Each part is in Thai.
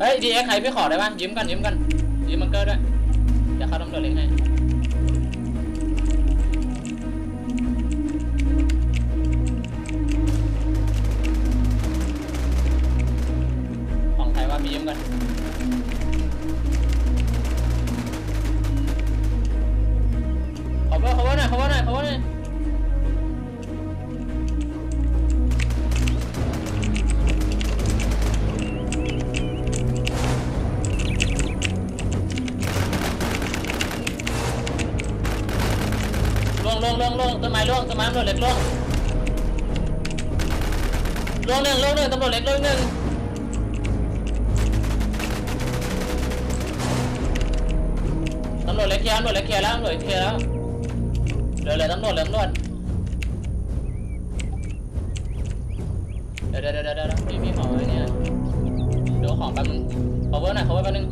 เฮ้ยดีเอ็กใครพี่ขอได้ปะยืมกันยืมกันยืมมังเกอร์ด้วยเดี๋ยวเขาตำรวจเล็กให้ งลงล่วงล่วงต้นไม้ล่วงต้นไม้ตำรวจเล็กล่วงล่วงหนึ่งล่วงหนึ่งตำรวจเล็กล่วงหนึ่งตำรวจเล็กเคลียร์ตำรวจเล็กเคลียร์แล้วตำรวจเคลียร์แล้วเหลือเหลือตำรวจเหลือตำรวจเดี๋ยวเดี๋ยวเดี๋ยวเดี๋ยวมีมีของอะไรเนี่ยเดี๋ยวของแป๊บนึง cover หน่อย cover แป๊บนึง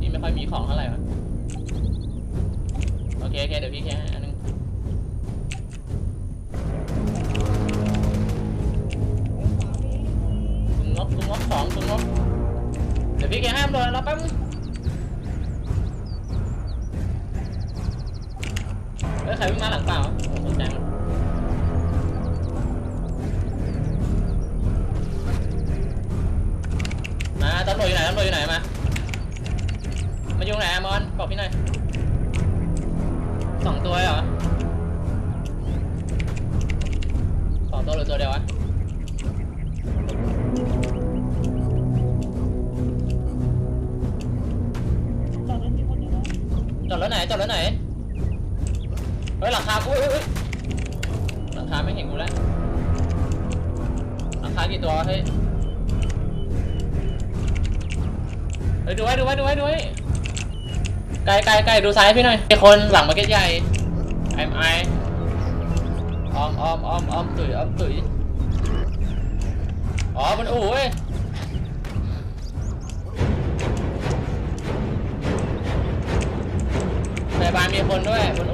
พี่ไม่ค่อยมีของเท่าไหร่ คโอเคเดี๋ยวพี่แค่ให้อันนึงคุณงบคุณงบสองคุณงบเดี๋ยวพี่แค่ห้ามเลยรอแป๊บนึงเฮ้ยใครวิ่งมาหลังเปล่าโอ้สนใจมันมาตำรวจอยู่ไหนตำรวจอยู่ไหนมามาอยู่ไหนอมอนบอกพี่หน่อย สองตัว ดูซ้ายพี่หน่อยมีคนหลังมาเก็ตใหญ่ไอ้ไอออมออมออมออมตุ๋ยออมตุ๋ยอ๋อมันอู่เว้ยพยาบาลมีคนด้วยบน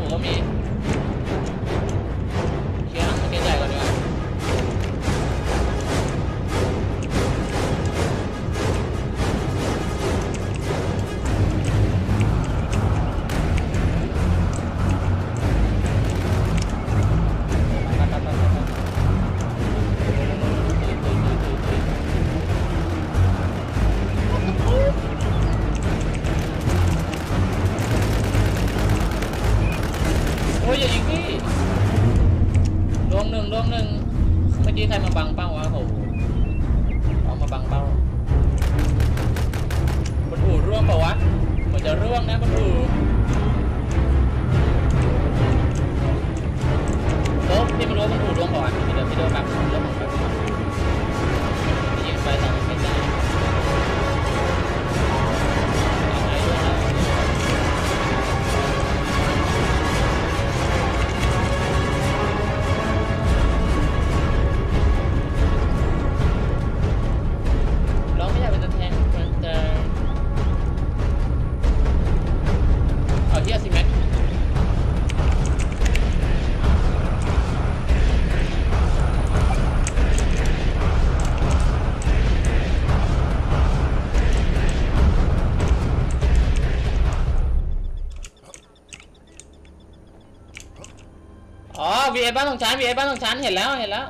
บ้านของฉัน VA บ้านของฉันเห็นแล้วเห็นแล้ว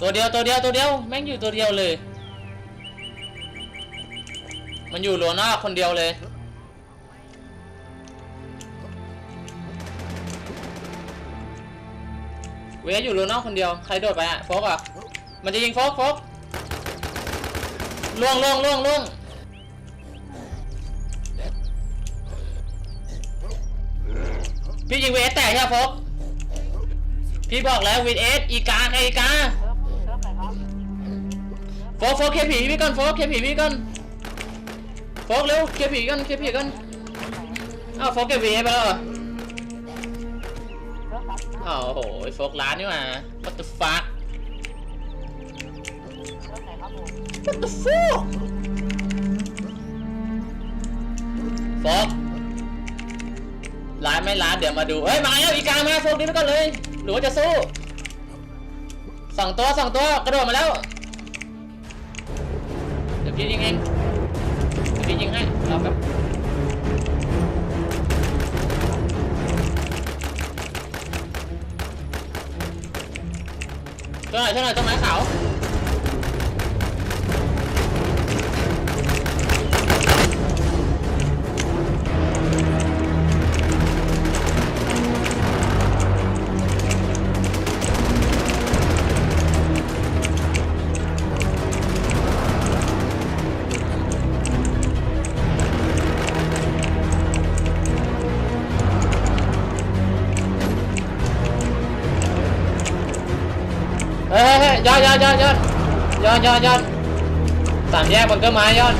ตัวเดียวตัวเดียวตัวเดียวแม่งอยู่ตัวเดียวเลย มันอยู่หลวนอกคนเดียวเลยเวอยู่หลวนอกคนเดียวใครโดดไปอะโฟกอะมันจะยิงโฟกโฟกล่วงล่วงล่วงล่วงพี่ยิงเวสแตกใช่ไหมโฟก พี่บอกแล้ววีเอสอีกาใครอีกาโฟกโฟกเคลียร์ผีพี่ก่อนโฟกเคลียร์ผีพี่ก่อนโฟกเร็วเคลียร์ผีก่อนเคลียร์ผีก่อนอ้าวโฟกเก็บผีไปแล้วเหรออ้าวโอ้โหโฟกร้านนี่หว่า what the fuck what the fuck บอกร้านไม่ร้านเดี๋ยวมาดูเฮ้ยมาแล้วอีกามาโฟกดิ้นก่อนเลย รือว่าจะสู้สองตัวสองตัวกระโดดมาแล้วเดี๋ยวพี่ยิงเองเดี๋ยวพี่ยิงให้รอแป๊บช่วไหน่อยช่วไหน่ต้นไม้ขาว ยอดยอดสามแยกบนต้นไม้ยอด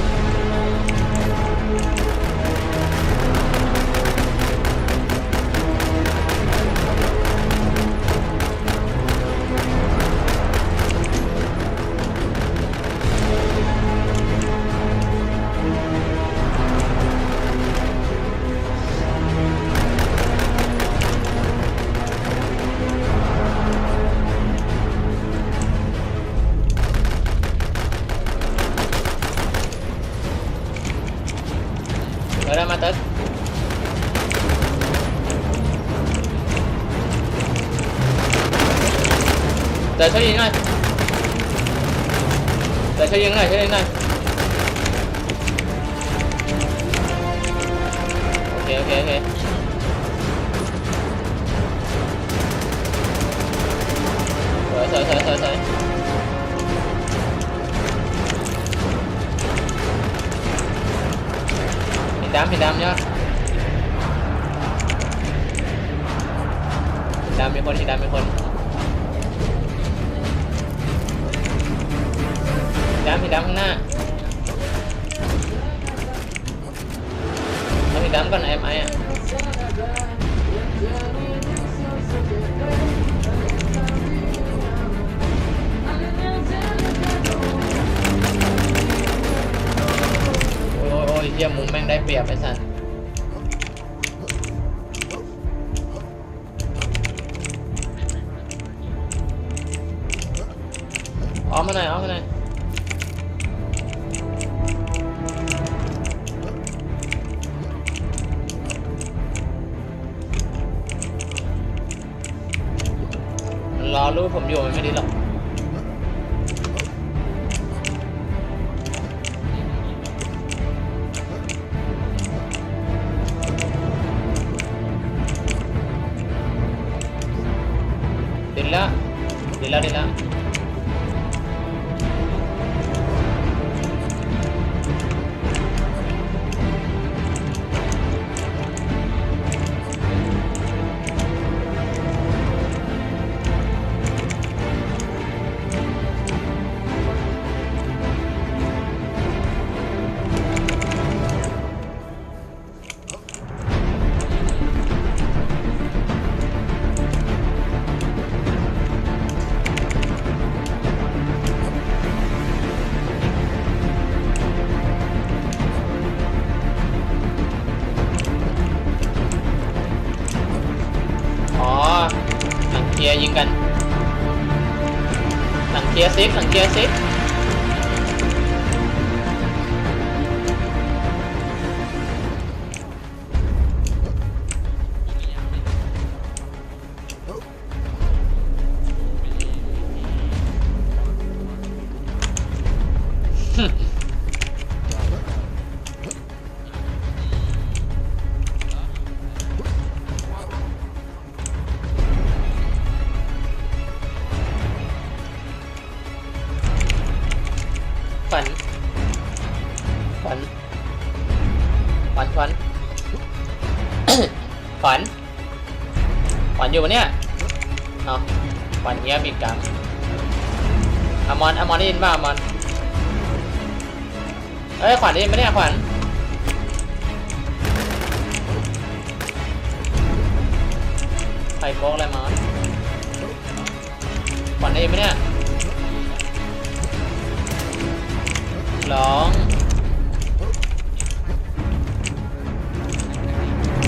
ดำหิดำข้างหน้าเอาหินดำก่อนไอ้ไม้อะโอ้ยโอ้ยเยี่ยมมุมแม่งได้เปรียบไอ้สัตว์ ผมอยู่มันไม่ดีหรอกดินละดินละดินละ อยู่ปะเนี่ยเอาฝันเงียบอีกจังอมอนอมอนได้ยินป่ะอมอนเอ้ยขวัญได้ยินปะเนี่ยขวัญใครโป๊กอะไรมาขวัญได้ยินปะเนี่ยร้อง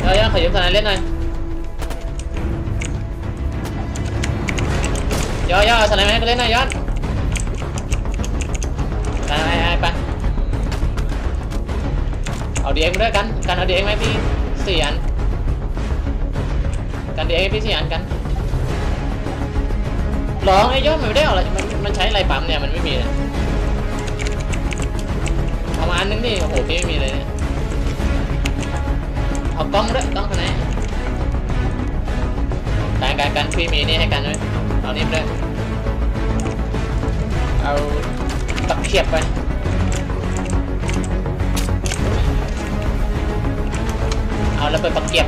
ขอยืมสไนเล่นหน่อย ย่อย่อเอาสไนมาให้กูเล่นหน่อยย้อนไปไปไปเอาดีเอ็กมาด้วยกันกันเอาดีเอ็กไหมพี่สี่อันกันดีเอ็กพี่สี่อันกันร้องไอ้ยอดมันไม่ได้เอาอะไรมันมันใช้อะไรปั๊มเนี่ยมันไม่มีเลยเอามาอันนึงดิโอ้โหพี่ไม่มีเลยเนี่ยเอากล้องด้วยกล้องข้างในการการกันพี่มีนี่ให้กันด้วยเอานี่ไปด้วย เอาตะเขียบไปเอาแล้วไปตะเกียบ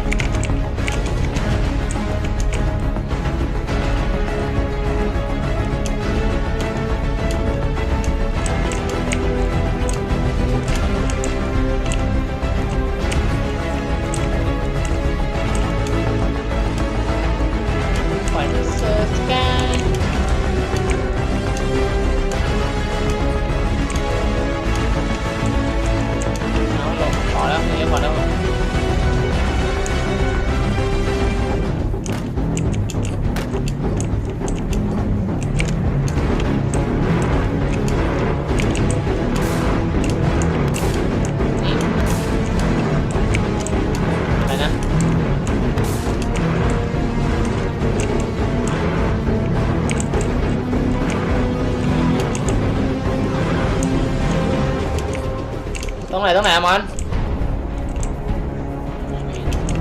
ตรงไหนตรงไหนมอน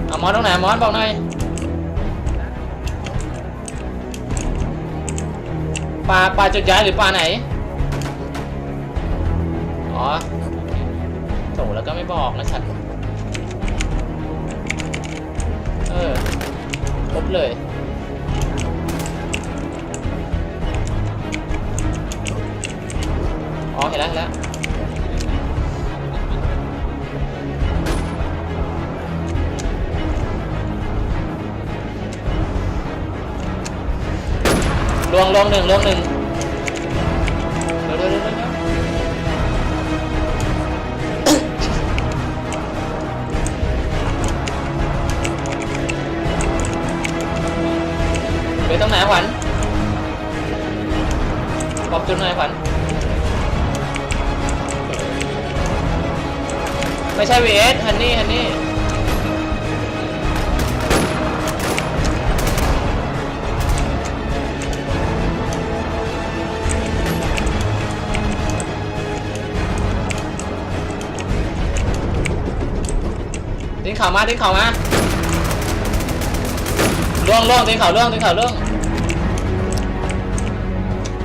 อะมอนตรงไหนมอนบอกหน่อยปลาปลาจุดย้ายหรือปลาไหน อ๋อโถแล้วก็ไม่บอกนะชัดเออครบเลยอ๋อเห็นแล้วเห็นแล้ว ลวงลวงหนึ่งลวงหนึ่งเร็วเร็วเร็วเร็วเร็วไปตรงไหนขวัญบอกจุดหน่อยขวัญไม่ใช่ VS ฮันนี่ฮันนี่ ข่าวมาตีนข่าวมาล่วงล่วงตีนข่าวล่วงตีนข่าวล่วง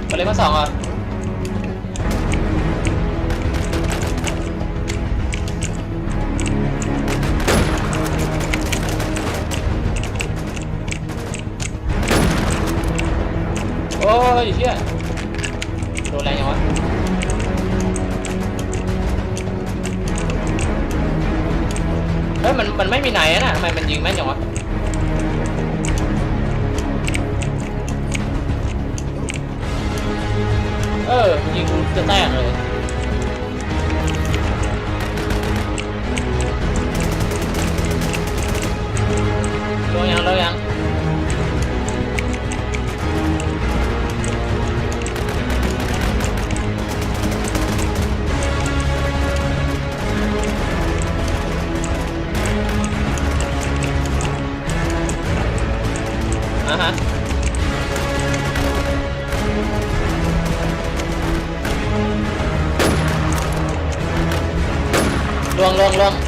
ไปเลยมาสองอะโอ้ยเชี่ย ฮ้ยมันมันไม่มีไหนนะทำไมมันยิงแม่นจังวะเออยิงจะแตกเลยลงยังลงยัง อะฮะลวงล่วงล่วง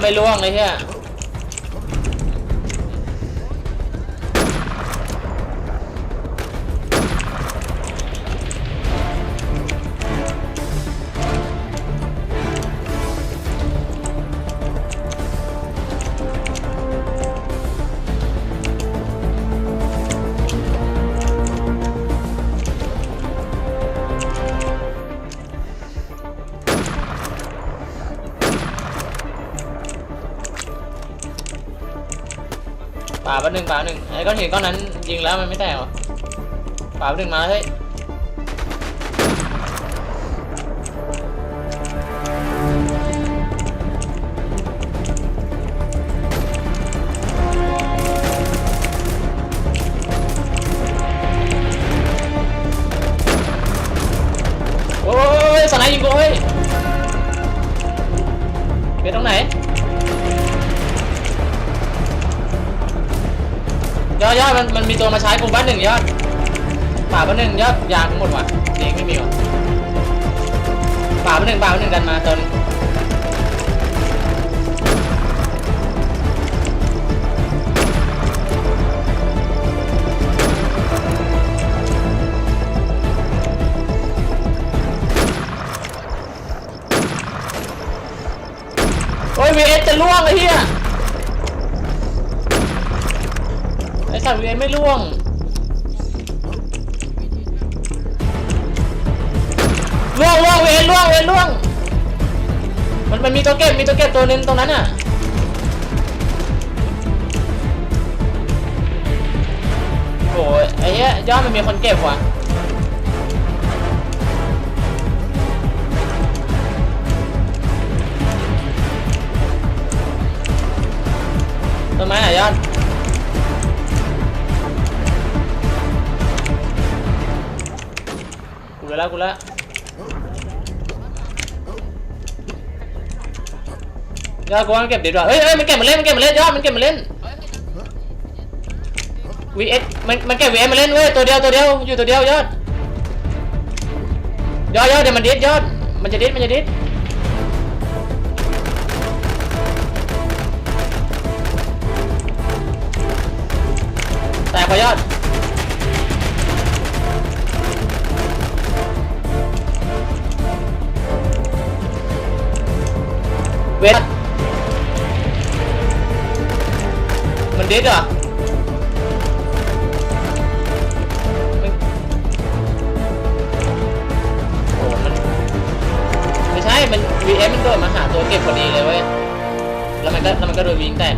ไม่ล่วงเลยเฮีย หนึ่งป่าหนึ่งไอ้ก้อนหินก้อนนั้นยิงแล้วมันไม่แตกหรอป่าปหนึ่งมาเฮ้ย มันมันมีตัวมาใช้กูบ้านหนึ่งยอดป่าบ้านหนึ่งยอดยาทั้งหมดว่ะเองไม่มีว่ะป่าบ้านหนึ่งป่าบ้านหนึ่งดันมาตัวหนึงโอ้ยวีเอสจะล่วงไอ้เหี้ย สัตว์เวียไม่ล่วง ล่วงล่วงเวียนล่วงเวียนล่วง มันมันมีตัวเก็บมีตัวเก็บตัวนึงตรงนั้นอะโอ้ยไอ้เหี้ยยอดมันมีคนเก็บว่ะต้นไม้ไหนยอด ล้วกูแล้วยอดกูว่ามันเก็บดีกว่าเฮ้ยเฮ้ยมันเก็บมาเล่นมันเก็บมาเล่นยอดมันเก็บมาเล่นวีเอสมันมันเก็บวีเอสมาเล่นเว้ยตัวเดียวตัวเดียวอยู่ตัวเดียวยอดยอดยอดเดี๋ยวมันดิสยอดมันจะดิสมันจะดิสแตกพอยอด เวทมันเดิสเหรอไม่โอ้มันไม่ใช่ มัน VF มันโดดมาหาตัวเก็บพอดีเลยเว้ย แล้วมันก็แล้วมันก็โดนวิ่งแตก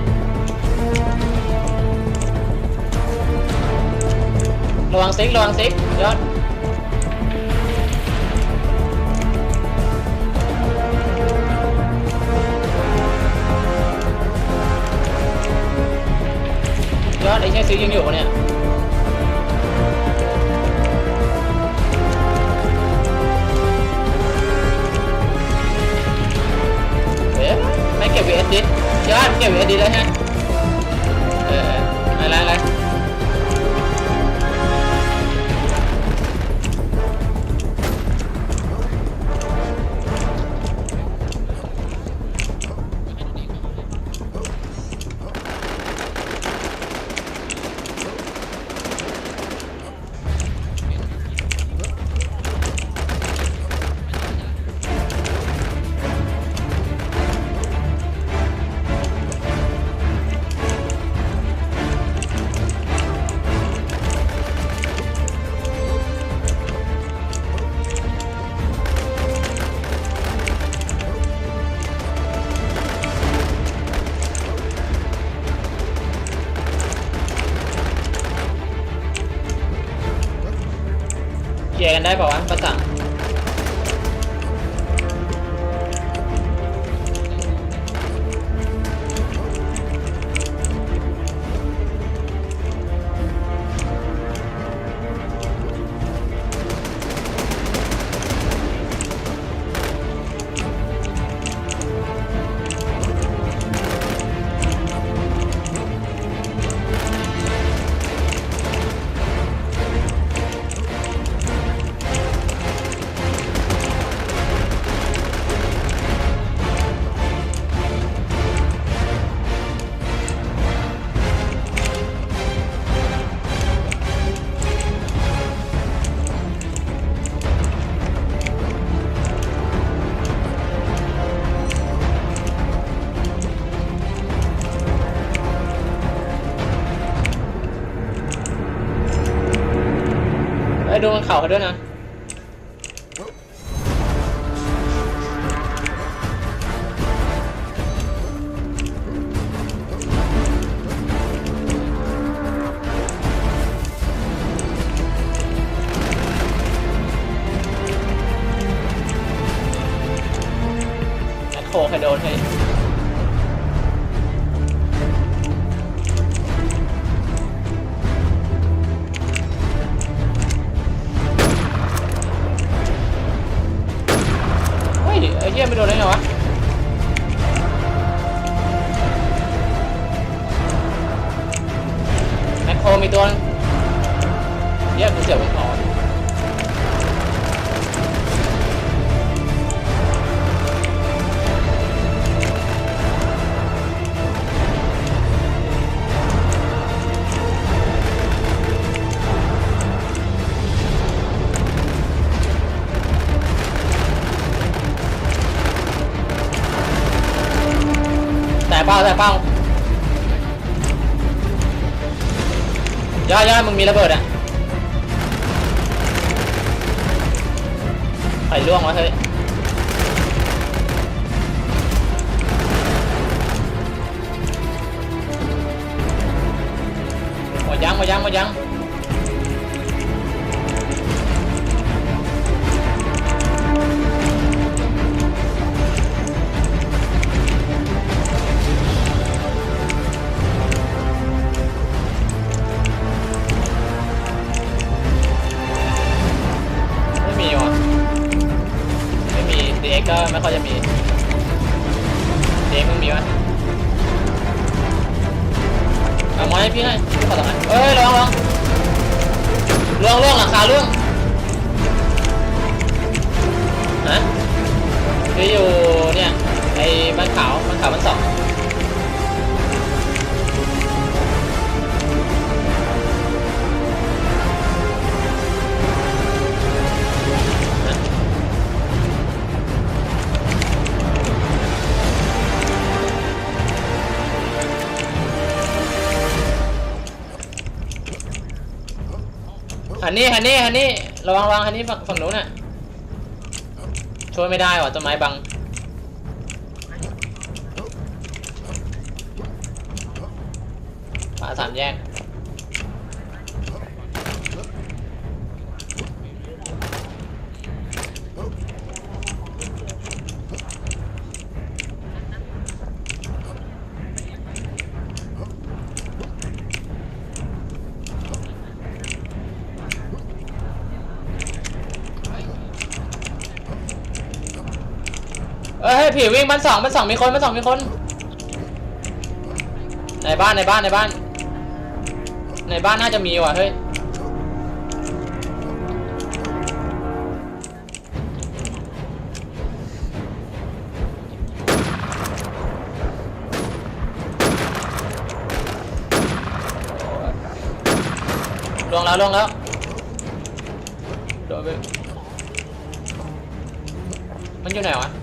ระวังซิกระวังซิกยอด อดไอ้แค่ซิกยังอยู่ปะเนี่ย เคลียร์กันได้ป่าวะประสังไโดูมันเข่าเขาด้วยนะ แมคโครมีตั ย่าย่ามึงมีระเบิดอะไข่ล่วงวะเฮ้ย นี่ฮันนี่ฮันนี่ระวังระวังฮันนี่ฝั่งฝั่งนู้นน่ะช่วยไม่ได้ว่ะต้นไม้บังป่าสามแยก ผีวิ่งบ้านสองบ้านสองมีคนบ้านสองมีคน ในบ้านในบ้านในบ้าน ในบ้านน่าจะมีว่ะเฮ้ยลงแล้วลงแล้วโดนไปมันอยู่ไหนวะ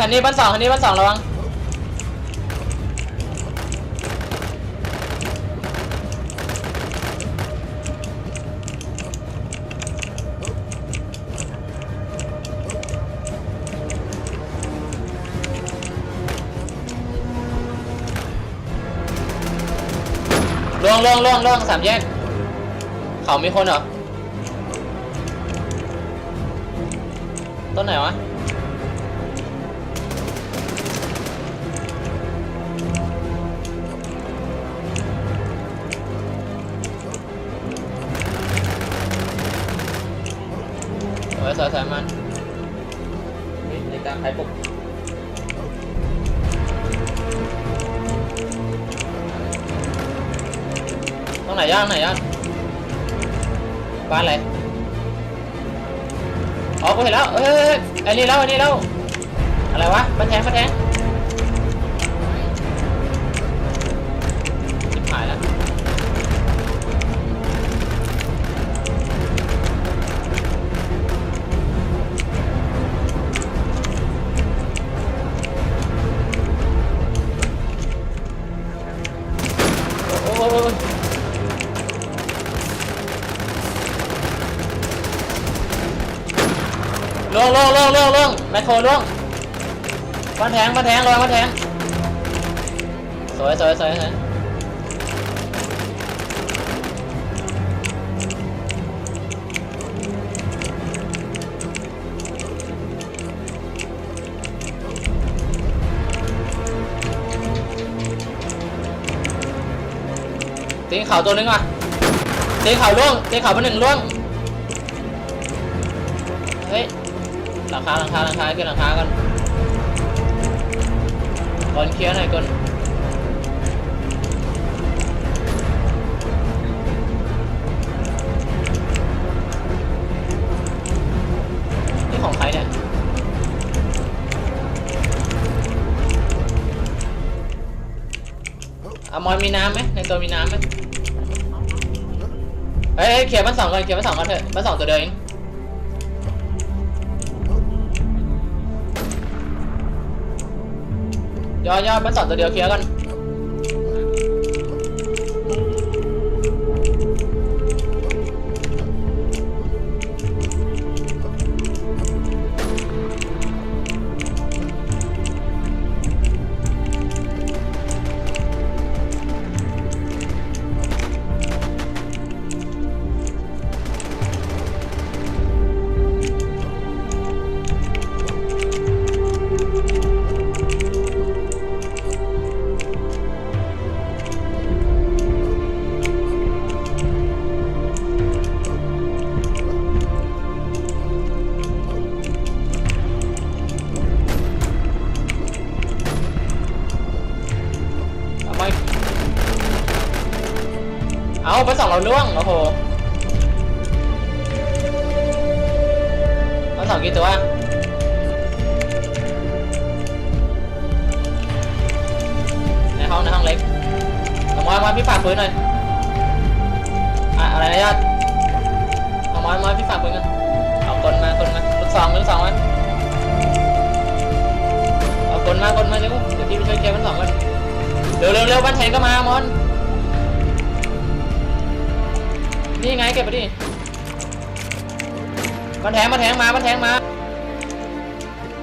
ฮันนี่บ้านสองฮันนี่บ้านสองระวังล่วงล่วงล่วงล่วงสามแยก เขามีคนเหรอ ต้นไหนวะ เออสายสายมันในการใครปลุกตรงไหนย่างไหนย่างบ้านอะไรอ๋อกูเห็นแล้วเฮ้ยเฮ้ยเฮ้ยไอ้นี่แล้วไอ้นี่แล้วอะไรวะมันแทงมันแทง งลงลงลงแมคโครลงมาแทงมาแทงลงมาแทงสวยสวยสวยสวยตีเขาตัวนึงว่ะตีเขาล่วงตีเขาเป็นหนึ่งล่วง คาหลังคาหลังคาขึ้นหลังคากันก่อนเคลียร์หน่อยก่อนนี่ของใครเนี่ยอะมอยมีน้ำไหมในตัวมีน้ำไหมเฮ้ยเฮ้ยเคลียร์บ้านสองก่อนเคลียร์บ้านสองก่อนเถอะบ้านสองตัวเดียวเอง ย่อย่อมันสอ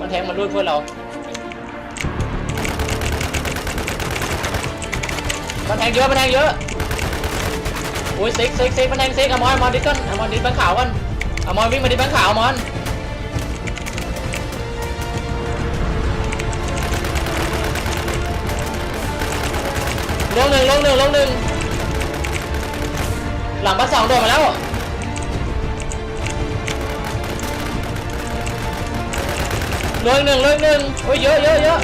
บ้านแทงมาด้วยเพื่อนเรา มันแทงเยอะ มันแทงเยอะอุ้ยซิกซิกซิกมันแทงซิกอมอนอมอนดิสกันอมอนดิสบังขาวกันอมอนวิ่งมาดิสบังขาวอมอนลงหนึ่งลงหนึ่งลงหนึ่งหลังบัสสองโดดมาแล้ว ลงหนึ่งเลงหนึ่งโอ้ยเยอะเยอะเยอะ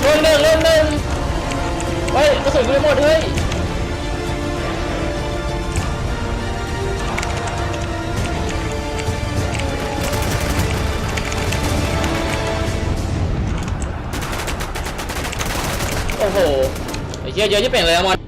เลงหนึ่งเลงหนึ่งเฮ้ยกระสุนไม่หมดเฮ้ยโอ้โหไอ้เหี้ยเยอะที่เปลี่ยนเลยอะมอน